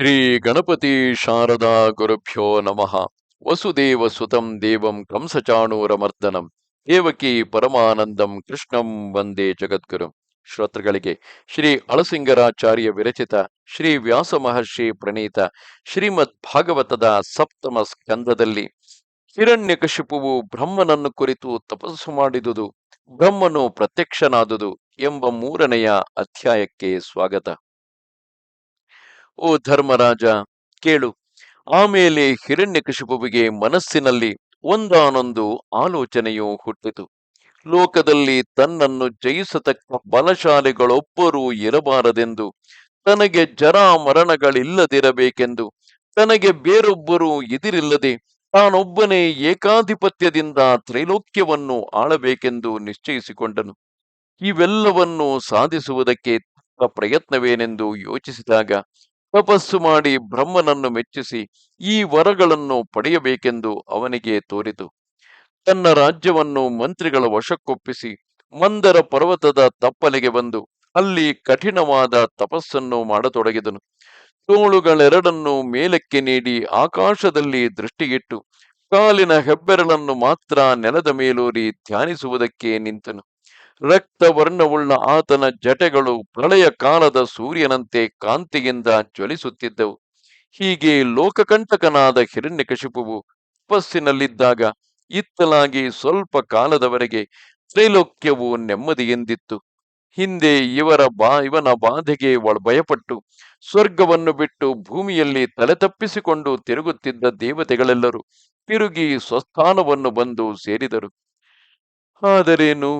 ಶ್ರೀ ಗಣಪತಿ ಶಾರದಾ ಗುರುಭ್ಯೋ ನಮಃ. ವಸುದೇವ ಸುತಂ ದೇವಂ ಕಂಸಚಾಣೂರಮರ್ದನಂ. ದೇವಕಿ ಪರಮಾನಂದಂ ಕೃಷ್ಣಂ ವಂದೇ ಜಗದ್ಗುರು. ಶ್ರೋತೃಗಳಿಗೆ ಶ್ರೀ ಅಳಸಿಂಗರಾಚಾರ್ಯ ವಿರಚಿತ ಶ್ರೀ ವ್ಯಾಸ ಮಹರ್ಷಿ ಪ್ರಣೀತ ಶ್ರೀಮದ್ ಭಾಗವತದ ಸಪ್ತಮ ಸ್ಕಂದದಲ್ಲಿ ಹಿರಣ್ಯಕಶಿಪುವು ಬ್ರಹ್ಮನನ್ನು ಕುರಿತು ತಪಸ್ಸು ಮಾಡಿದುದು. ಬ್ರಹ್ಮನು ಪ್ರತ್ಯಕ್ಷನಾದುದು ಎಂಬ ಮೂರನೆಯ ಅಧ್ಯಾಯಕ್ಕೆ ಸ್ವಾಗತ. ಓ ಧರ್ಮರಾಜ, ಕೇಳು. ಆಮೇಲೆ ಹಿರಣ್ಯಕಶಿಪುವಿಗೆ ಮನಸ್ಸಿನಲ್ಲಿ ಒಂದಾನೊಂದು ಆಲೋಚನೆಯು ಹುಟ್ಟಿತು. ಲೋಕದಲ್ಲಿ ತನ್ನನ್ನು ಜಯಿಸತಕ್ಕ ಬಲಶಾಲಿಗಳೊಬ್ಬರೂ ಇರಬಾರದೆಂದು, ತನಗೆ ಜರಾ ಮರಣಗಳಿಲ್ಲದಿರಬೇಕೆಂದು ತನಗೆ ಬೇರೊಬ್ಬರೂ ಎದಿರಿಲ್ಲದೆ ತಾನೊಬ್ಬನೇ ಏಕಾಧಿಪತ್ಯದಿಂದ ತ್ರೈಲೋಕ್ಯವನ್ನು ಆಳಬೇಕೆಂದು ನಿಶ್ಚಯಿಸಿಕೊಂಡನು. ಇವೆಲ್ಲವನ್ನು ಸಾಧಿಸುವುದಕ್ಕೆ ತಕ್ಕ ಪ್ರಯತ್ನವೇನೆಂದು ಯೋಚಿಸಿದಾಗ ತಪಸ್ಸು ಮಾಡಿ ಬ್ರಹ್ಮನನ್ನು ಮೆಚ್ಚಿಸಿ ಈ ವರಗಳನ್ನು ಪಡೆಯಬೇಕೆಂದು ಅವನಿಗೆ ತೋರಿತು ತನ್ನ ರಾಜ್ಯವನ್ನು ಮಂತ್ರಿಗಳ ವಶಕ್ಕೊಪ್ಪಿಸಿ ಮಂದರ ಪರ್ವತದ ತಪ್ಪಲೆಗೆ ಬಂದು ಅಲ್ಲಿ ಕಠಿಣವಾದ ತಪಸ್ಸನ್ನು ಮಾಡತೊಡಗಿದನು. ತೋಳುಗಳೆರಡನ್ನು ಮೇಲಕ್ಕೆ ನೀಡಿ ಆಕಾಶದಲ್ಲಿ ದೃಷ್ಟಿಗಿಟ್ಟು ಕಾಲಿನ ಹೆಬ್ಬೆರಳನ್ನು ಮಾತ್ರ ನೆಲದ ಮೇಲೂರಿ ಧ್ಯಾನಿಸುವುದಕ್ಕೆ ನಿಂತನು. ರಕ್ತವರ್ಣವುಳ್ಳ ಆತನ ಜಟೆಗಳು ಪ್ರಳಯ ಕಾಲದ ಸೂರ್ಯನಂತೆ ಕಾಂತಿಯಿಂದ ಜ್ವಲಿಸುತ್ತಿದ್ದವು. ಹೀಗೆ ಲೋಕಕಂಟಕನಾದ ಹಿರಣ್ಯಕಶಿಪುವು ತಪಸ್ಸಿನಲ್ಲಿದ್ದಾಗ ಇತ್ತಲಾಗಿ ಸ್ವಲ್ಪ ಕಾಲದವರೆಗೆ ತ್ರೈಲೋಕ್ಯವು ನೆಮ್ಮದಿಯಿಂದಿತ್ತು. ಹಿಂದೆ ಇವರ ಬಾ, ಇವನ ಬಾಧೆಗೆ ಭಯಪಟ್ಟು ಸ್ವರ್ಗವನ್ನು ಬಿಟ್ಟು ಭೂಮಿಯಲ್ಲಿ ತಲೆತಪ್ಪಿಸಿಕೊಂಡು ತಿರುಗುತ್ತಿದ್ದ ದೇವತೆಗಳೆಲ್ಲರೂ ತಿರುಗಿ ಸ್ವಸ್ಥಾನವನ್ನು ಬಂದು ಸೇರಿದರು. ಆದರೇನು?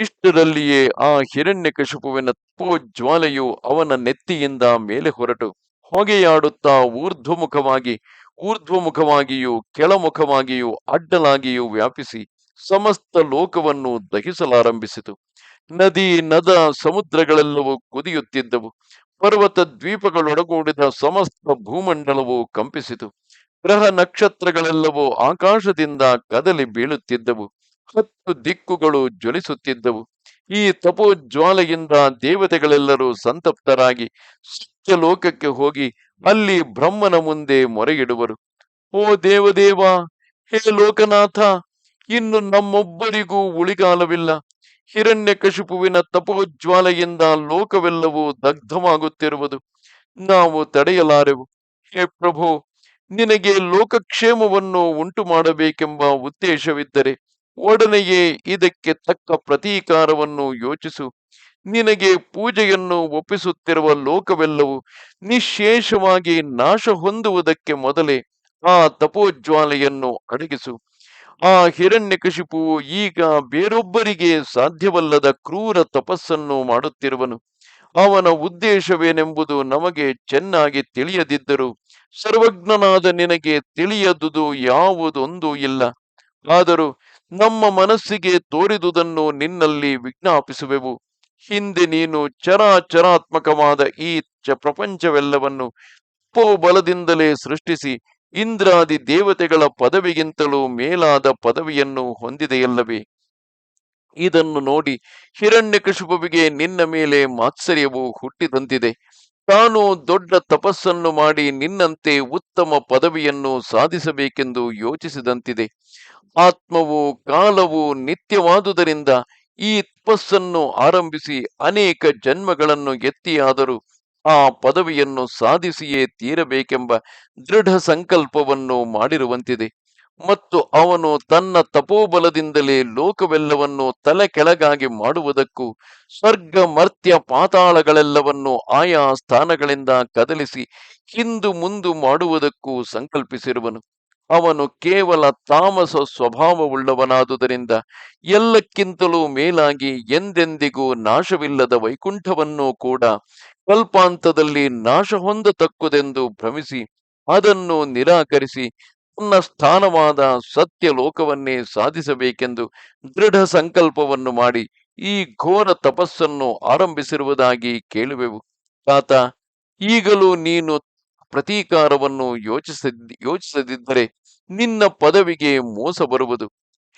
ಇಷ್ಟರಲ್ಲಿಯೇ ಆ ಹಿರಣ್ಯಕಶಿಪುವಿನ ತಪೋಜ್ವಾಲೆಯು ಅವನ ನೆತ್ತಿಯಿಂದ ಮೇಲೆ ಹೊರಟು. ಹೊಗೆಯಾಡುತ್ತಾ ಊರ್ಧ್ವಮುಖವಾಗಿ, ಊರ್ಧ್ವಮುಖವಾಗಿಯೂ ಕೆಳಮುಖವಾಗಿಯೂ ಅಡ್ಡಲಾಗಿಯೂ ವ್ಯಾಪಿಸಿ ಸಮಸ್ತ ಲೋಕವನ್ನು ದಹಿಸಲಾರಂಭಿಸಿತು. ನದಿ, ನದ, ಸಮುದ್ರಗಳೆಲ್ಲವೂ ಕುದಿಯುತ್ತಿದ್ದವು. ಪರ್ವತ ದ್ವೀಪಗಳೊಡಗೂಡಿದ ಸಮಸ್ತ ಭೂಮಂಡಲವು ಕಂಪಿಸಿತು. ಗ್ರಹ ನಕ್ಷತ್ರಗಳೆಲ್ಲವೂ ಆಕಾಶದಿಂದ ಕದಲಿ ಬೀಳುತ್ತಿದ್ದವು. ಹತ್ತು ದಿಕ್ಕುಗಳು ಜ್ವಲಿಸುತ್ತಿದ್ದವು. ಈ ತಪೋಜ್ವಾಲೆಯಿಂದ ದೇವತೆಗಳೆಲ್ಲರೂ ಸಂತಪ್ತರಾಗಿ ಸತ್ಯ ಲೋಕಕ್ಕೆ ಹೋಗಿ ಅಲ್ಲಿ ಬ್ರಹ್ಮನ ಮುಂದೆ ಮೊರೆಯಿಡುವರು. ಓ ದೇವದೇವ, ಹೇ ಲೋಕನಾಥ, ಇನ್ನು ನಮ್ಮೊಬ್ಬರಿಗೂ ಉಳಿಗಾಲವಿಲ್ಲ. ಹಿರಣ್ಯಕಶಿಪುವಿನ ತಪೋಜ್ವಾಲೆಯಿಂದ ಲೋಕವೆಲ್ಲವೂ ದಗ್ಧವಾಗುತ್ತಿರುವುದು. ನಾವು ತಡೆಯಲಾರೆವು. ಹೇ ಪ್ರಭು, ನಿನಗೆ ಲೋಕಕ್ಷೇಮವನ್ನು ಉಂಟು ಮಾಡಬೇಕೆಂಬ ಉದ್ದೇಶವಿದ್ದರೆ ಒಡನೆಯೇ ಇದಕ್ಕೆ ತಕ್ಕ ಪ್ರತೀಕಾರವನ್ನು ಯೋಚಿಸು. ನಿನಗೆ ಪೂಜೆಯನ್ನು ಒಪ್ಪಿಸುತ್ತಿರುವ ಲೋಕವೆಲ್ಲವೂ ನಿಶೇಷವಾಗಿ ನಾಶ ಹೊಂದುವುದಕ್ಕೆ ಮೊದಲೇ ಆ ತಪೋಜ್ವಾಲೆಯನ್ನು ಅಡಗಿಸು. ಆ ಹಿರಣ್ಯಕಶಿಪು ಈಗ ಬೇರೊಬ್ಬರಿಗೆ ಸಾಧ್ಯವಲ್ಲದ ಕ್ರೂರ ತಪಸ್ಸನ್ನು ಮಾಡುತ್ತಿರುವನು. ಅವನ ಉದ್ದೇಶವೇನೆಂಬುದು ನಮಗೆ ಚೆನ್ನಾಗಿ ತಿಳಿಯದಿದ್ದರೂ ಸರ್ವಜ್ಞನಾದ ನಿನಗೆ ತಿಳಿಯದುದು ಯಾವುದೊಂದು ಇಲ್ಲ. ಆದರೂ ನಮ್ಮ ಮನಸ್ಸಿಗೆ ತೋರಿದುದನ್ನು ನಿನ್ನಲ್ಲಿ ವಿಜ್ಞಾಪಿಸುವೆವು. ಹಿಂದೆ ನೀನು ಚರಾಚರಾತ್ಮಕವಾದ ಈ ಪ್ರಪಂಚವೆಲ್ಲವನ್ನು ಬಲದಿಂದಲೇ ಸೃಷ್ಟಿಸಿ, ಇಂದ್ರಾದಿ ದೇವತೆಗಳ ಪದವಿಗಿಂತಲೂ ಮೇಲಾದ ಪದವಿಯನ್ನು ಹೊಂದಿದೆಯಲ್ಲವೇ? ಇದನ್ನು ನೋಡಿ ಹಿರಣ್ಯಕಶಿಪುವಿಗೆ ನಿನ್ನ ಮೇಲೆ ಮಾತ್ಸರ್ಯವು ಹುಟ್ಟಿದಂತಿದೆ. ತಾನು ದೊಡ್ಡ ತಪಸ್ಸನ್ನು ಮಾಡಿ ನಿನ್ನಂತೆ ಉತ್ತಮ ಪದವಿಯನ್ನು ಸಾಧಿಸಬೇಕೆಂದು ಯೋಚಿಸಿದಂತಿದೆ. ಆತ್ಮವು ಕಾಲವು ನಿತ್ಯವಾದುದರಿಂದ ಈ ತಪಸ್ಸನ್ನು ಆರಂಭಿಸಿ ಅನೇಕ ಜನ್ಮಗಳನ್ನು ಎತ್ತಿಯಾದರೂ. ಆ ಪದವಿಯನ್ನು ಸಾಧಿಸಿಯೇ ತೀರಬೇಕೆಂಬ ದೃಢ ಸಂಕಲ್ಪವನ್ನು ಮಾಡಿರುವಂತಿದೆ. ಮತ್ತು ಅವನು ತನ್ನ ತಪೋಬಲದಿಂದಲೇ ಲೋಕವೆಲ್ಲವನ್ನು ತಲೆ ಕೆಳಗಾಗಿ ಮಾಡುವುದಕ್ಕೂ ಸ್ವರ್ಗ, ಮರ್ತ್ಯ, ಪಾತಾಳಗಳೆಲ್ಲವನ್ನು ಆಯಾ ಸ್ಥಾನಗಳಿಂದ ಕದಲಿಸಿ ಹಿಂದು ಮುಂದು ಮಾಡುವುದಕ್ಕೂ ಸಂಕಲ್ಪಿಸಿರುವನು. ಅವನು ಕೇವಲ ತಾಮಸ ಸ್ವಭಾವವುಳ್ಳವನಾದುದರಿಂದ ಎಲ್ಲಕ್ಕಿಂತಲೂ ಮೇಲಾಗಿ ಎಂದೆಂದಿಗೂ ನಾಶವಿಲ್ಲದ ವೈಕುಂಠವನ್ನೂ ಕೂಡ ಕಲ್ಪಾಂತದಲ್ಲಿ ನಾಶ ಹೊಂದತಕ್ಕುದೆಂದು ಭ್ರಮಿಸಿ ಅದನ್ನು ನಿರಾಕರಿಸಿ ತನ್ನ ಸ್ಥಾನವಾದ ಸತ್ಯ ಲೋಕವನ್ನೇ ಸಾಧಿಸಬೇಕೆಂದು ದೃಢ ಸಂಕಲ್ಪವನ್ನು ಮಾಡಿ ಈ ಘೋರ ತಪಸ್ಸನ್ನು ಆರಂಭಿಸಿರುವುದಾಗಿ ಕೇಳುವೆವು. ತಾತ, ಈಗಲೂ ನೀನು ಪ್ರತೀಕಾರವನ್ನು ಯೋಚಿಸ ಯೋಚಿಸದಿದ್ದರೆ ನಿನ್ನ ಪದವಿಗೆ ಮೋಸ ಬರುವುದು.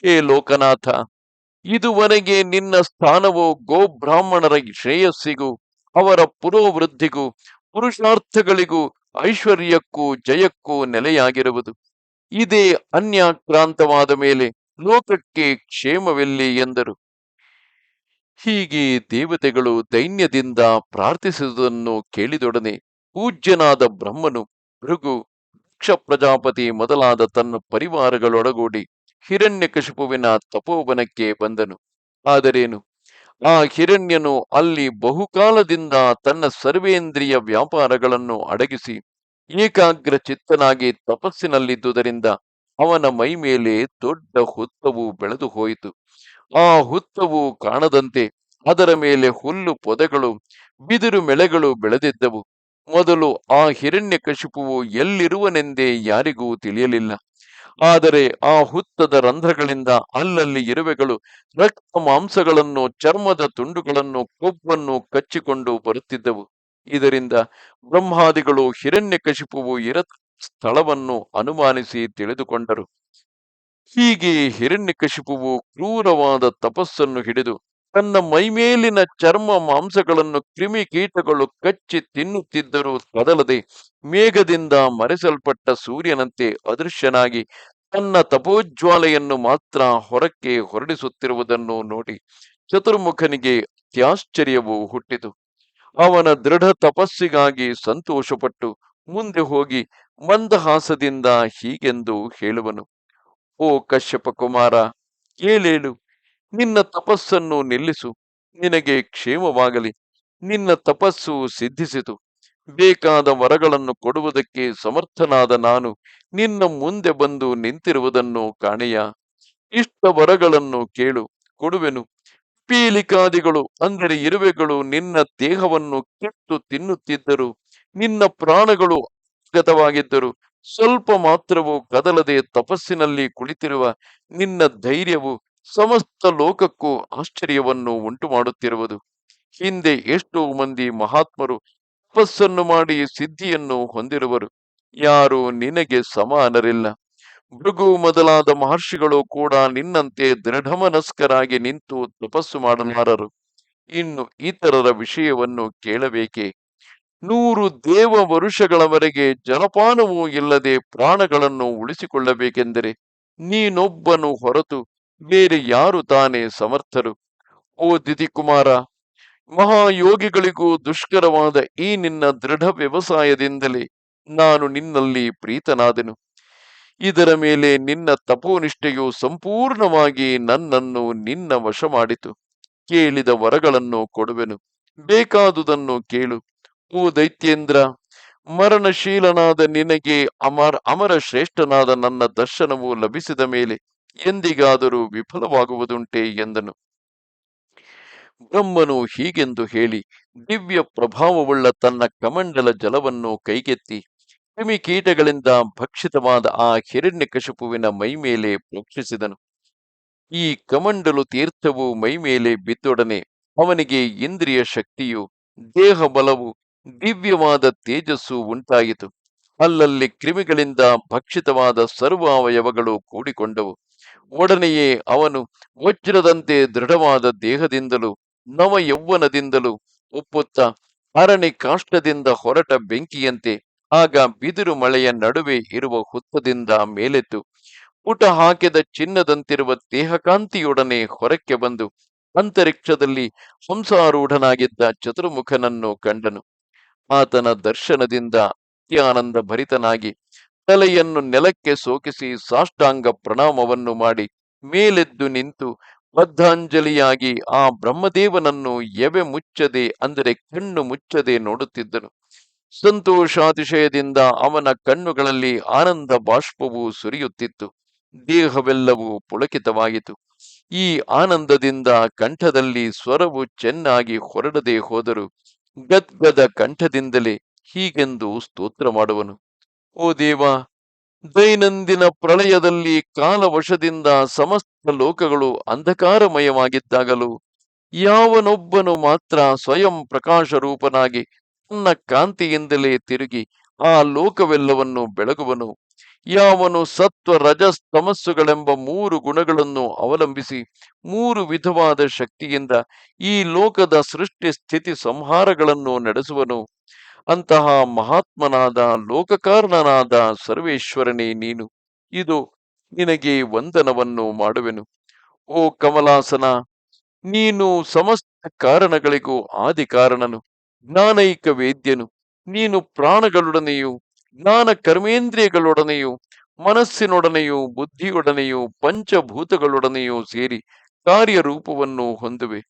ಹೇ ಲೋಕನಾಥ, ಇದುವರೆಗೆ ನಿನ್ನ ಸ್ಥಾನವು ಗೋಬ್ರಾಹ್ಮಣರ ಶ್ರೇಯಸ್ಸಿಗೂ, ಅವರ ಪುರೋವೃದ್ಧಿಗೂ, ಪುರುಷಾರ್ಥಗಳಿಗೂ, ಐಶ್ವರ್ಯಕ್ಕೂ, ಜಯಕ್ಕೂ ನೆಲೆಯಾಗಿರುವುದು. ಇದೇ ಅನ್ಯಾಕ್ರಾಂತವಾದ ಮೇಲೆ ಲೋಕಕ್ಕೆ ಕ್ಷೇಮವೆಲ್ಲಿ ಎಂದರು. ಹೀಗೆ ದೇವತೆಗಳು ದೈನ್ಯದಿಂದ ಪ್ರಾರ್ಥಿಸುವುದನ್ನು ಕೇಳಿದೊಡನೆ ಪೂಜ್ಯನಾದ ಬ್ರಹ್ಮನು ಭೃಗು ದಕ್ಷ ಪ್ರಜಾಪತಿ ಮೊದಲಾದ ತನ್ನ ಪರಿವಾರಗಳೊಡಗೂಡಿ ಹಿರಣ್ಯಕಶಿಪುವಿನ ತಪೋವನಕ್ಕೆ ಬಂದನು. ಆದರೇನು? ಆ ಹಿರಣ್ಯನು ಅಲ್ಲಿ ಬಹುಕಾಲದಿಂದ ತನ್ನ ಸರ್ವೇಂದ್ರಿಯ ವ್ಯಾಪಾರಗಳನ್ನು ಅಡಗಿಸಿ ಏಕಾಗ್ರ ಚಿತ್ತನಾಗಿ ತಪಸ್ಸಿನಲ್ಲಿದ್ದುದರಿಂದ ಅವನ ಮೈ ಮೇಲೆ ದೊಡ್ಡ ಹುತ್ತವು ಬೆಳೆದು ಹೋಯಿತು. ಆ ಹುತ್ತವು ಕಾಣದಂತೆ ಅದರ ಮೇಲೆ ಹುಲ್ಲು ಪೊದೆಗಳು, ಬಿದಿರು ಮೆಳೆಗಳು ಬೆಳೆದಿದ್ದವು. ಮೊದಲು ಆ ಹಿರಣ್ಯಕಶಿಪುವು ಎಲ್ಲಿರುವನೆಂದೇ ಯಾರಿಗೂ ತಿಳಿಯಲಿಲ್ಲ. ಆದರೆ ಆ ಹುತ್ತದ ರಂಧ್ರಗಳಿಂದ ಅಲ್ಲಲ್ಲಿ ಇರುವೆಗಳು ರಕ್ತ ಮಾಂಸಗಳನ್ನು, ಚರ್ಮದ ತುಂಡುಗಳನ್ನು, ಕೊಬ್ಬನ್ನು ಕಚ್ಚಿಕೊಂಡು ಬರುತ್ತಿದ್ದವು. ಇದರಿಂದ ಬ್ರಹ್ಮಾದಿಗಳು ಹಿರಣ್ಯಕಶಿಪುವು ಇರ ಸ್ಥಳವನ್ನು ಅನುಮಾನಿಸಿ ತಿಳಿದುಕೊಂಡರು. ಹೀಗೆ ಹಿರಣ್ಯಕಶಿಪುವು ಕ್ರೂರವಾದ ತಪಸ್ಸನ್ನು ಹಿಡಿದು ತನ್ನ ಮೈಮೇಲಿನ ಚರ್ಮ ಮಾಂಸಗಳನ್ನು ಕ್ರಿಮಿ ಕೀಟಗಳು ಕಚ್ಚಿ ತಿನ್ನುತ್ತಿದ್ದರೂ ಕದಲದೆ ಮೇಘದಿಂದ ಮರೆಸಲ್ಪಟ್ಟ ಸೂರ್ಯನಂತೆ ಅದೃಶ್ಯನಾಗಿ ತನ್ನ ತಪೋಜ್ವಾಲೆಯನ್ನು ಮಾತ್ರ ಹೊರಕ್ಕೆ ಹೊರಡಿಸುತ್ತಿರುವುದನ್ನು ನೋಡಿ ಚತುರ್ಮುಖನಿಗೆ ಅತ್ಯಾಶ್ಚರ್ಯವು ಹುಟ್ಟಿತು. ಅವನ ದೃಢ ತಪಸ್ಸಿಗಾಗಿ ಸಂತೋಷಪಟ್ಟು ಮುಂದೆ ಹೋಗಿ ಮಂದಹಾಸದಿಂದ ಹೀಗೆಂದು ಹೇಳುವನು, ಓ ಕಶ್ಯಪ ಕುಮಾರ, ಏಳೇಳು ನಿನ್ನ ತಪಸ್ಸನ್ನು ನಿಲ್ಲಿಸು, ನಿನಗೆ ಕ್ಷೇಮವಾಗಲಿ. ನಿನ್ನ ತಪಸ್ಸು ಸಿದ್ಧಿಸಿತು. ಬೇಕಾದ ವರಗಳನ್ನು ಕೊಡುವುದಕ್ಕೆ ಸಮರ್ಥನಾದ ನಾನು ನಿನ್ನ ಮುಂದೆ ಬಂದು ನಿಂತಿರುವುದನ್ನು ಕಾಣೆಯ. ಇಷ್ಟ ವರಗಳನ್ನು ಕೇಳು, ಕೊಡುವೆನು. ಪೀಲಿಕಾದಿಗಳು, ಅಂದರೆ ಇರುವೆಗಳು, ನಿನ್ನ ದೇಹವನ್ನು ಕೆಟ್ಟು ತಿನ್ನುತ್ತಿದ್ದರು. ನಿನ್ನ ಪ್ರಾಣಗಳು ಗತವಾಗಿದ್ದರು ಸ್ವಲ್ಪ ಮಾತ್ರವೂ ಕದಲದೆ ತಪಸ್ಸಿನಲ್ಲಿ ಕುಳಿತಿರುವ ನಿನ್ನ ಧೈರ್ಯವು ಸಮಸ್ತ ಲೋಕಕ್ಕೂ ಆಶ್ಚರ್ಯವನ್ನು ಉಂಟು ಮಾಡುತ್ತಿರುವುದು ಹಿಂದೆ ಎಷ್ಟೋ ಮಂದಿ ಮಹಾತ್ಮರು ತಪಸ್ಸನ್ನು ಮಾಡಿ ಸಿದ್ಧಿಯನ್ನು ಹೊಂದಿರುವರು. ಯಾರು ನಿನಗೆ ಸಮಾನರಿಲ್ಲ. ಭೃಗು ಮೊದಲಾದ ಮಹರ್ಷಿಗಳು ಕೂಡ ನಿನ್ನಂತೆ ದೃಢಮನಸ್ಕರಾಗಿ ನಿಂತು ತಪಸ್ಸು ಮಾಡಲಾರರು. ಇನ್ನು ಇತರರ ವಿಷಯವನ್ನು ಕೇಳಬೇಕೆ? ನೂರು ದೇವ ವರುಷಗಳವರೆಗೆ ಜಲಪಾನವೂ ಇಲ್ಲದೆ ಪ್ರಾಣಗಳನ್ನು ಉಳಿಸಿಕೊಳ್ಳಬೇಕೆಂದರೆ ನೀನೊಬ್ಬನು ಹೊರತು ಬೇರೆ ಯಾರು ತಾನೇ ಸಮರ್ಥರು? ಓ ದಿತಿಕುಮಾರ ಮಹಾಯೋಗಿಗಳಿಗೂ ದುಷ್ಕರವಾದ ಈ ನಿನ್ನ ದೃಢ ವ್ಯವಸಾಯದಿಂದಲೇ ನಾನು ನಿನ್ನಲ್ಲಿ ಪ್ರೀತನಾದೆನು. ಇದರ ಮೇಲೆ ನಿನ್ನ ತಪೋನಿಷ್ಠೆಯು ಸಂಪೂರ್ಣವಾಗಿ ನನ್ನನ್ನು ನಿನ್ನ ವಶ ಮಾಡಿತು ಕೇಳಿದ ವರಗಳನ್ನು ಕೊಡುವೆನು. ಬೇಕಾದುದನ್ನು ಕೇಳು. ಓ ದೈತ್ಯೇಂದ್ರ, ಮರಣಶೀಲನಾದ ನಿನಗೆ ಅಮರ ಅಮರ ಶ್ರೇಷ್ಠನಾದ ನನ್ನ ದರ್ಶನವು ಲಭಿಸಿದ ಮೇಲೆ ಎಂದಿಗಾದರೂ ವಿಫಲವಾಗುವುದುಂಟೆ ಎಂದನು. ಬ್ರಹ್ಮನು ಹೀಗೆಂದು ಹೇಳಿ, ದಿವ್ಯ ಪ್ರಭಾವವುಳ್ಳ ತನ್ನ ಕಮಂಡಲ ಜಲವನ್ನು ಕೈಗೆತ್ತಿ, ಕ್ರಿಮಿಕೀಟಗಳಿಂದ ಭಕ್ಷಿತವಾದ ಆ ಹಿರಣ್ಯಕಶಪುವಿನ ಮೈಮೇಲೆ ಪ್ರೋಕ್ಷಿಸಿದನು. ಈ ಕಮಂಡಲು ತೀರ್ಥವು ಮೈಮೇಲೆ ಬಿದ್ದೊಡನೆ ಅವನಿಗೆ ಇಂದ್ರಿಯ ಶಕ್ತಿಯು ದೇಹ ಬಲವು ದಿವ್ಯವಾದ ತೇಜಸ್ಸು ಉಂಟಾಯಿತು. ಅಲ್ಲಲ್ಲಿ ಕ್ರಿಮಿಗಳಿಂದ ಭಕ್ಷಿತವಾದ ಸರ್ವಾವಯವಗಳು ಕೂಡಿಕೊಂಡವು. ಒಡನೆಯೇ ಅವನು ವಜ್ರದಂತೆ ದೃಢವಾದ ದೇಹದಿಂದಲೂ, ನವ ಯೌವನದಿಂದಲೂ ಒಪ್ಪುತ್ತ ಅರಣಿ ಕಾಷ್ಟದಿಂದ ಹೊರಟ ಬೆಂಕಿಯಂತೆ, ಆಗ ಬಿದಿರು ಮಳೆಯ ನಡುವೆ ಇರುವ ಹುತ್ತದಿಂದ ಮೇಲೆತ್ತು. ಪುಟ ಹಾಕಿದ ಚಿನ್ನದಂತಿರುವ ದೇಹಕಾಂತಿಯೊಡನೆ ಹೊರಕ್ಕೆ ಬಂದು ಅಂತರಿಕ್ಷದಲ್ಲಿ ಹಂಸಾರೂಢನಾಗಿದ್ದ ಚತುರ್ಮುಖನನ್ನು ಕಂಡನು. ಆತನ ದರ್ಶನದಿಂದ ಅತ್ಯಾನಂದ ಭರಿತನಾಗಿ ತಲೆಯನ್ನು ನೆಲಕ್ಕೆ ಸೋಕಿಸಿ ಸಾಷ್ಟಾಂಗ ಪ್ರಣಾಮವನ್ನು ಮಾಡಿ ಮೇಲೆದ್ದು ನಿಂತು ಬದ್ಧಾಂಜಲಿಯಾಗಿ ಆ ಬ್ರಹ್ಮದೇವನನ್ನು ಎವೆ ಮುಚ್ಚದೆ ಅಂದರೆ ಕಣ್ಣು ಮುಚ್ಚದೆ ನೋಡುತ್ತಿದ್ದನು. ಸಂತೋಷಾತಿಶಯದಿಂದ ಅವನ ಕಣ್ಣುಗಳಲ್ಲಿ ಆನಂದ ಬಾಷ್ಪವು ಸುರಿಯುತ್ತಿತ್ತು. ದೇಹವೆಲ್ಲವೂ ಪುಳಕಿತವಾಯಿತು. ಈ ಆನಂದದಿಂದ ಕಂಠದಲ್ಲಿ ಸ್ವರವು ಚೆನ್ನಾಗಿ ಹೊರಡದೆ ಹೋದರು ಗದ್ಗದ ಕಂಠದಿಂದಲೇ ಹೀಗೆಂದು ಸ್ತೋತ್ರ ಮಾಡುವನು. ಓ ದೇವ, ದೈನಂದಿನ ಪ್ರಳಯದಲ್ಲಿ ಕಾಲವಶದಿಂದ ಸಮಸ್ತ ಲೋಕಗಳು ಅಂಧಕಾರಮಯವಾಗಿದ್ದಾಗಲೂ ಯಾವನೊಬ್ಬನು ಮಾತ್ರ ಸ್ವಯಂ ಪ್ರಕಾಶ ರೂಪನಾಗಿ ತನ್ನ ಕಾಂತಿಯಿಂದಲೇ ತಿರುಗಿ ಆ ಲೋಕವೆಲ್ಲವನ್ನು ಬೆಳಗುವನು. ಯಾವನು ಸತ್ವ, ರಜಸ್, ತಮಸ್ಸುಗಳೆಂಬ ಮೂರು ಗುಣಗಳನ್ನು ಅವಲಂಬಿಸಿ ಮೂರು ವಿಧವಾದ ಶಕ್ತಿಯಿಂದ ಈ ಲೋಕದ ಸೃಷ್ಟಿ ಸ್ಥಿತಿ ಸಂಹಾರಗಳನ್ನು ನಡೆಸುವನು. ಅಂತಹ ಮಹಾತ್ಮನಾದ, ಲೋಕಕಾರಣನಾದ ಸರ್ವೇಶ್ವರನೇ ನೀನು. ಇದು ನಿನಗೆ ವಂದನವನ್ನು ಮಾಡುವೆನು. ಓ ಕಮಲಾಸನ, ನೀನು ಸಮಸ್ತ ಕಾರಣಗಳಿಗೂ ಆದಿ ಕಾರಣನು ಜ್ಞಾನೈಕ ವೇದ್ಯನು. ನೀನು ಪ್ರಾಣಗಳೊಡನೆಯೂ, ಜ್ಞಾನ ಕರ್ಮೇಂದ್ರಿಯಗಳೊಡನೆಯೂ, ಮನಸ್ಸಿನೊಡನೆಯೂ, ಬುದ್ಧಿಯೊಡನೆಯೂ, ಪಂಚಭೂತಗಳೊಡನೆಯೂ ಸೇರಿ ಕಾರ್ಯರೂಪವನ್ನು ಹೊಂದುವೆ.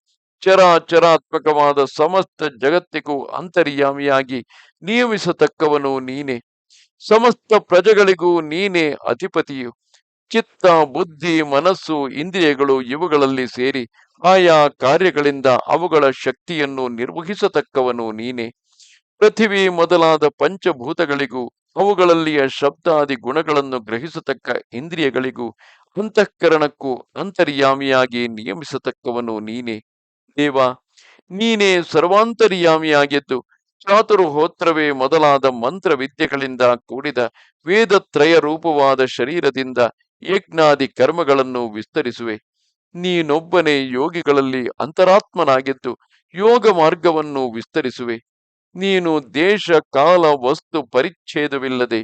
ಚರಾಚರಾತ್ಮಕವಾದ ಸಮಸ್ತ ಜಗತ್ತಿಗೂ ಅಂತರ್ಯಾಮಿಯಾಗಿ ನಿಯಮಿಸತಕ್ಕವನು ನೀನೆ. ಸಮಸ್ತ ಪ್ರಜೆಗಳಿಗೂ ನೀನೇ ಅಧಿಪತಿಯು. ಚಿತ್ತ, ಬುದ್ಧಿ, ಮನಸ್ಸು, ಇಂದ್ರಿಯಗಳು ಇವುಗಳಲ್ಲಿ ಸೇರಿ ಆಯಾ ಕಾರ್ಯಗಳಿಂದ ಅವುಗಳ ಶಕ್ತಿಯನ್ನು ನಿರ್ವಹಿಸತಕ್ಕವನು ನೀನೆ. ಪೃಥಿವಿ ಮೊದಲಾದ ಪಂಚಭೂತಗಳಿಗೂ ಅವುಗಳಲ್ಲಿಯ ಶಬ್ದಾದಿ ಗುಣಗಳನ್ನು ಗ್ರಹಿಸತಕ್ಕ ಇಂದ್ರಿಯಗಳಿಗೂ ಅಂತಃಕರಣಕ್ಕೂ ಅಂತರ್ಯಾಮಿಯಾಗಿ ನಿಯಮಿಸತಕ್ಕವನು ನೀನೆ. ದೇವ, ನೀನೇ ಸರ್ವಾಂತರ್ಯಾಮಿಯಾಗಿದ್ದು, ಚಾತುರ್ಹೋತ್ರವೇ ಮೊದಲಾದ ಮಂತ್ರ ವಿದ್ಯೆಗಳಿಂದ ಕೂಡಿದ ವೇದತ್ರಯ ರೂಪವಾದ ಶರೀರದಿಂದ ಯಜ್ಞಾದಿ ಕರ್ಮಗಳನ್ನು ವಿಸ್ತರಿಸುವೆ. ನೀನೊಬ್ಬನೇ ಯೋಗಿಗಳಲ್ಲಿ ಅಂತರಾತ್ಮನಾಗಿದ್ದು, ಯೋಗ ಮಾರ್ಗವನ್ನು ವಿಸ್ತರಿಸುವೆ. ನೀನು ದೇಶ, ಕಾಲ, ವಸ್ತು ಪರಿಚ್ಛೇದವಿಲ್ಲದೆ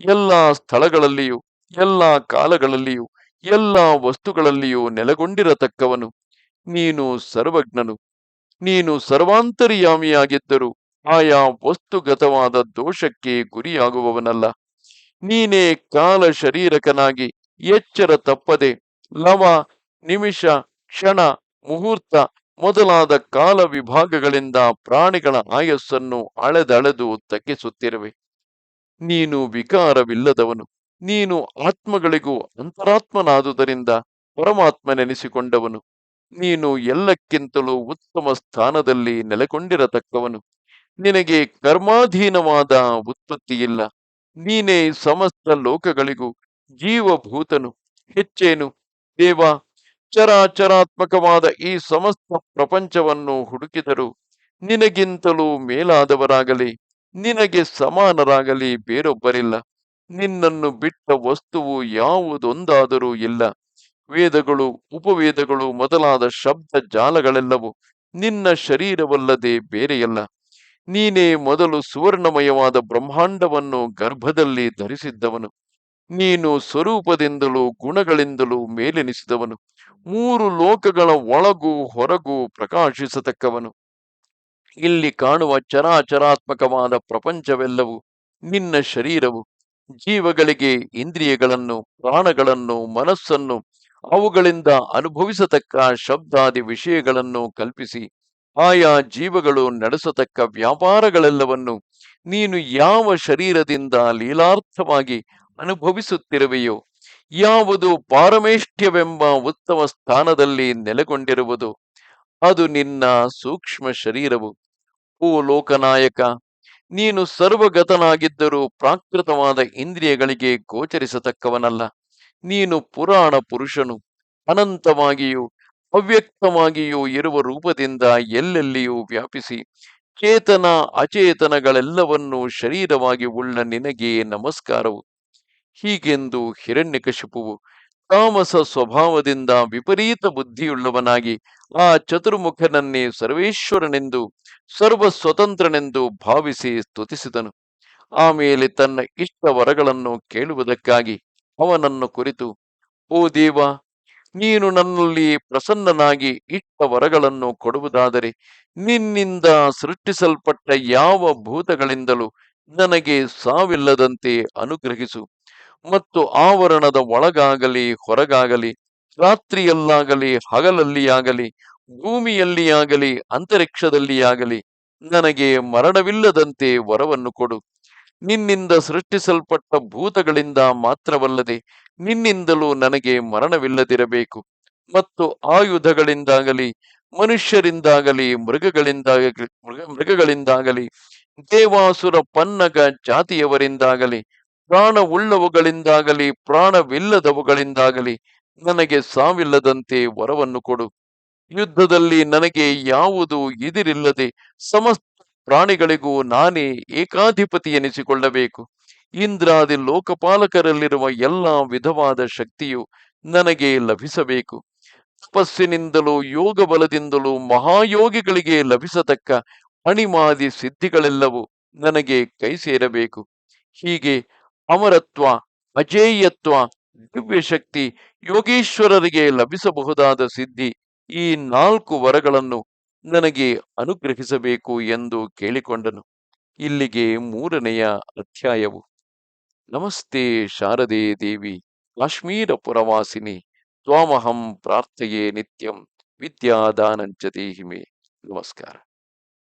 ಎಲ್ಲಾ ಸ್ಥಳಗಳಲ್ಲಿಯೂ, ಎಲ್ಲಾ ಕಾಲಗಳಲ್ಲಿಯೂ, ಎಲ್ಲಾ ವಸ್ತುಗಳಲ್ಲಿಯೂ ನೆಲೆಗೊಂಡಿರತಕ್ಕವನು. ನೀನು ಸರ್ವಜ್ಞನು. ನೀನು ಸರ್ವಾಂತರ್ಯಾಮಿಯಾಗಿದ್ದರೂ ಆಯಾ ವಸ್ತುಗತವಾದ ದೋಷಕ್ಕೆ ಗುರಿಯಾಗುವವನಲ್ಲ. ನೀನೇ ಕಾಲ ಶರೀರಕನಾಗಿ ಎಚ್ಚರ ತಪ್ಪದೆ ಲವ, ನಿಮಿಷ, ಕ್ಷಣ, ಮುಹೂರ್ತ ಮೊದಲಾದ ಕಾಲ ವಿಭಾಗಗಳಿಂದ ಪ್ರಾಣಿಗಳ ಆಯಸ್ಸನ್ನು ಅಳೆದಳೆದು ತಗ್ಗಿಸುತ್ತಿರುವೆ. ನೀನು ವಿಕಾರವಿಲ್ಲದವನು. ನೀನು ಆತ್ಮಗಳಿಗೂ ಅಂತರಾತ್ಮನಾದುದರಿಂದ ಪರಮಾತ್ಮನೆನಿಸಿಕೊಂಡವನು. ನೀನು ಎಲ್ಲಕ್ಕಿಂತಲೂ ಉತ್ತಮ ಸ್ಥಾನದಲ್ಲಿ ನೆಲೆಗೊಂಡಿರತಕ್ಕವನು. ನಿನಗೆ ಕರ್ಮಾಧೀನವಾದ ಉತ್ಪತ್ತಿಯಿಲ್ಲ. ನೀನೇ ಸಮಸ್ತ ಲೋಕಗಳಿಗೂ ಜೀವಭೂತನು. ಹೆಚ್ಚೇನು? ದೇವ, ಚರಾಚರಾತ್ಮಕವಾದ ಈ ಸಮಸ್ತ ಪ್ರಪಂಚವನ್ನು ಹುಡುಕಿದರು ನಿನಗಿಂತಲೂ ಮೇಲಾದವರಾಗಲಿ, ನಿನಗೆ ಸಮಾನರಾಗಲಿ ಬೇರೊಬ್ಬರಿಲ್ಲ. ನಿನ್ನನ್ನು ಬಿಟ್ಟ ವಸ್ತುವು ಯಾವುದೊಂದಾದರೂ ಇಲ್ಲ. ವೇದಗಳು, ಉಪವೇದಗಳು ಮೊದಲಾದ ಶಬ್ದ ಜಾಲಗಳೆಲ್ಲವೂ ನಿನ್ನ ಶರೀರವಲ್ಲದೆ ಬೇರೆಯಲ್ಲ. ನೀನೇ ಮೊದಲು ಸುವರ್ಣಮಯವಾದ ಬ್ರಹ್ಮಾಂಡವನ್ನು ಗರ್ಭದಲ್ಲಿ ಧರಿಸಿದ್ದವನು. ನೀನು ಸ್ವರೂಪದಿಂದಲೂ ಗುಣಗಳಿಂದಲೂ ಮೇಲೆನಿಸಿದವನು. ಮೂರು ಲೋಕಗಳ ಒಳಗೂ ಹೊರಗೂ ಪ್ರಕಾಶಿಸತಕ್ಕವನು. ಇಲ್ಲಿ ಕಾಣುವ ಚರಾಚರಾತ್ಮಕವಾದ ಪ್ರಪಂಚವೆಲ್ಲವೂ ನಿನ್ನ ಶರೀರವು. ಜೀವಗಳಿಗೆ ಇಂದ್ರಿಯಗಳನ್ನು, ಪ್ರಾಣಗಳನ್ನು, ಮನಸ್ಸನ್ನು ಅವುಗಳಿಂದ ಅನುಭವಿಸತಕ್ಕ ಶಬ್ದಾದಿ ವಿಷಯಗಳನ್ನು ಕಲ್ಪಿಸಿ, ಆಯಾ ಜೀವಗಳು ನಡೆಸತಕ್ಕ ವ್ಯಾಪಾರಗಳೆಲ್ಲವನ್ನು ನೀನು ಯಾವ ಶರೀರದಿಂದ ಲೀಲಾರ್ಥವಾಗಿ ಅನುಭವಿಸುತ್ತಿರುವೆಯೋ, ಯಾವುದು ಪಾರಮೇಷ್ಠ್ಯವೆಂಬ ಉತ್ತಮ ಸ್ಥಾನದಲ್ಲಿ ನೆಲೆಗೊಂಡಿರುವುದು, ಅದು ನಿನ್ನ ಸೂಕ್ಷ್ಮ ಶರೀರವು. ಓ ಲೋಕನಾಯಕ, ನೀನು ಸರ್ವಗತನಾಗಿದ್ದರೂ ಪ್ರಾಕೃತವಾದ ಇಂದ್ರಿಯಗಳಿಗೆ ಗೋಚರಿಸತಕ್ಕವನಲ್ಲ. ನೀನು ಪುರಾಣ ಪುರುಷನು, ಅನಂತವಾಗಿಯೂ ಅವ್ಯಕ್ತವಾಗಿಯೂ ಇರುವ ರೂಪದಿಂದ ಎಲ್ಲೆಲ್ಲಿಯೂ ವ್ಯಾಪಿಸಿ, ಚೇತನ ಅಚೇತನಗಳೆಲ್ಲವನ್ನೂ ಶರೀರವಾಗಿ ಉಳ್ಳ ನಿನಗೆ ನಮಸ್ಕಾರವು. ಹೀಗೆಂದು ಹಿರಣ್ಯಕಶಿಪುವು ತಾಮಸ ಸ್ವಭಾವದಿಂದ ವಿಪರೀತ ಬುದ್ಧಿಯುಳ್ಳವನಾಗಿ ಆ ಚತುರ್ಮುಖನನ್ನೇ ಸರ್ವೇಶ್ವರನೆಂದು ಸರ್ವ ಸ್ವತಂತ್ರನೆಂದು ಭಾವಿಸಿ ಸ್ತುತಿಸಿದನು. ಆಮೇಲೆ ತನ್ನ ಇಷ್ಟ ವರಗಳನ್ನು ಕೇಳುವುದಕ್ಕಾಗಿ ಅವನನ್ನು ಕುರಿತು, ಓ ದೇವ, ನೀನು ನನ್ನಲ್ಲಿ ಪ್ರಸನ್ನನಾಗಿ ಇಟ್ಟ ವರಗಳನ್ನು ಕೊಡುವುದಾದರೆ ನಿನ್ನಿಂದ ಸೃಷ್ಟಿಸಲ್ಪಟ್ಟ ಯಾವ ಭೂತಗಳಿಂದಲೂ ನನಗೆ ಸಾವಿಲ್ಲದಂತೆ ಅನುಗ್ರಹಿಸು. ಮತ್ತು ಆವರಣದ ಒಳಗಾಗಲಿ, ಹೊರಗಾಗಲಿ, ರಾತ್ರಿಯಲ್ಲಾಗಲಿ, ಹಗಲಲ್ಲಿಯಾಗಲಿ, ಭೂಮಿಯಲ್ಲಿಯಾಗಲಿ, ಅಂತರಿಕ್ಷದಲ್ಲಿಯಾಗಲಿ, ನನಗೆ ಮರಣವಿಲ್ಲದಂತೆ ವರವನ್ನು ಕೊಡು. ನಿನ್ನಿಂದ ಸೃಷ್ಟಿಸಲ್ಪಟ್ಟ ಭೂತಗಳಿಂದ ಮಾತ್ರವಲ್ಲದೆ ನಿನ್ನಿಂದಲೂ ನನಗೆ ಮರಣವಿಲ್ಲದಿರಬೇಕು. ಮತ್ತು ಆಯುಧಗಳಿಂದಾಗಲಿ, ಮನುಷ್ಯರಿಂದಾಗಲಿ, ಮೃಗಗಳಿಂದಾಗಲಿ, ಮೃಗ, ಮೃಗಗಳಿಂದಾಗಲಿ, ದೇವಾಸುರ ಪನ್ನಗ ಜಾತಿಯವರಿಂದಾಗಲಿ, ಪ್ರಾಣವುಳ್ಳವುಗಳಿಂದಾಗಲಿ, ಪ್ರಾಣವಿಲ್ಲದವುಗಳಿಂದಾಗಲಿ ನನಗೆ ಸಾವಿಲ್ಲದಂತೆ ವರವನ್ನು ಕೊಡು. ಯುದ್ಧದಲ್ಲಿ ನನಗೆ ಯಾವುದು ಇದಿರಿಲ್ಲದೆ ಸಮಸ್ತ ಪ್ರಾಣಿಗಳಿಗೂ ನಾನೇ ಏಕಾಧಿಪತಿ ಎನಿಸಿಕೊಳ್ಳಬೇಕು. ಇಂದ್ರಾದಿ ಲೋಕಪಾಲಕರಲ್ಲಿರುವ ಎಲ್ಲಾ ವಿಧವಾದ ಶಕ್ತಿಯು ನನಗೆ ಲಭಿಸಬೇಕು. ತಪಸ್ಸಿನಿಂದಲೂ ಯೋಗ ಬಲದಿಂದಲೂ ಮಹಾಯೋಗಿಗಳಿಗೆ ಲಭಿಸತಕ್ಕ ಅಣಿಮಾದಿ ಸಿದ್ಧಿಗಳೆಲ್ಲವೂ ನನಗೆ ಕೈ ಸೇರಬೇಕು. ಹೀಗೆ ಅಮರತ್ವ, ಅಜೇಯತ್ವ ದಿವ್ಯ ಶಕ್ತಿ ಯೋಗೀಶ್ವರರಿಗೆ ಲಭಿಸಬಹುದಾದ ಸಿದ್ಧಿ ಈ ನಾಲ್ಕು ವರಗಳನ್ನು ನನಗೆ ಅನುಗ್ರಹಿಸಬೇಕು ಎಂದು ಕೇಳಿಕೊಂಡನು. ಇಲ್ಲಿಗೆ ಮೂರನೆಯ ಅಧ್ಯಾಯವು. ನಮಸ್ತೆ ಶಾರದೆ ದೇವಿ, ಕಾಶ್ಮೀರ ಪುರವಾಸಿನಿ, ತ್ವಾಮಹಂ ಪ್ರಾರ್ಥಯೇ ನಿತ್ಯಂ ವಿದ್ಯಾದಾನಂಚ ದೇಹಿಮೆ. ನಮಸ್ಕಾರ.